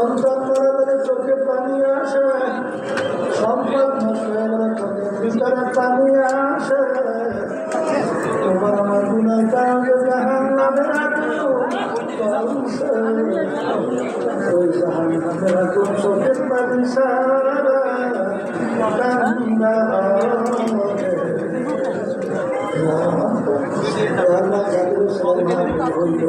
সন্তান মারা গেলে চোখে পানি আসে। সম্পদ নষ্ট হয়ে গেলে চোখের ভিতরে পানি আসে। তোমার আমার গুণার কারণে জাহান নামে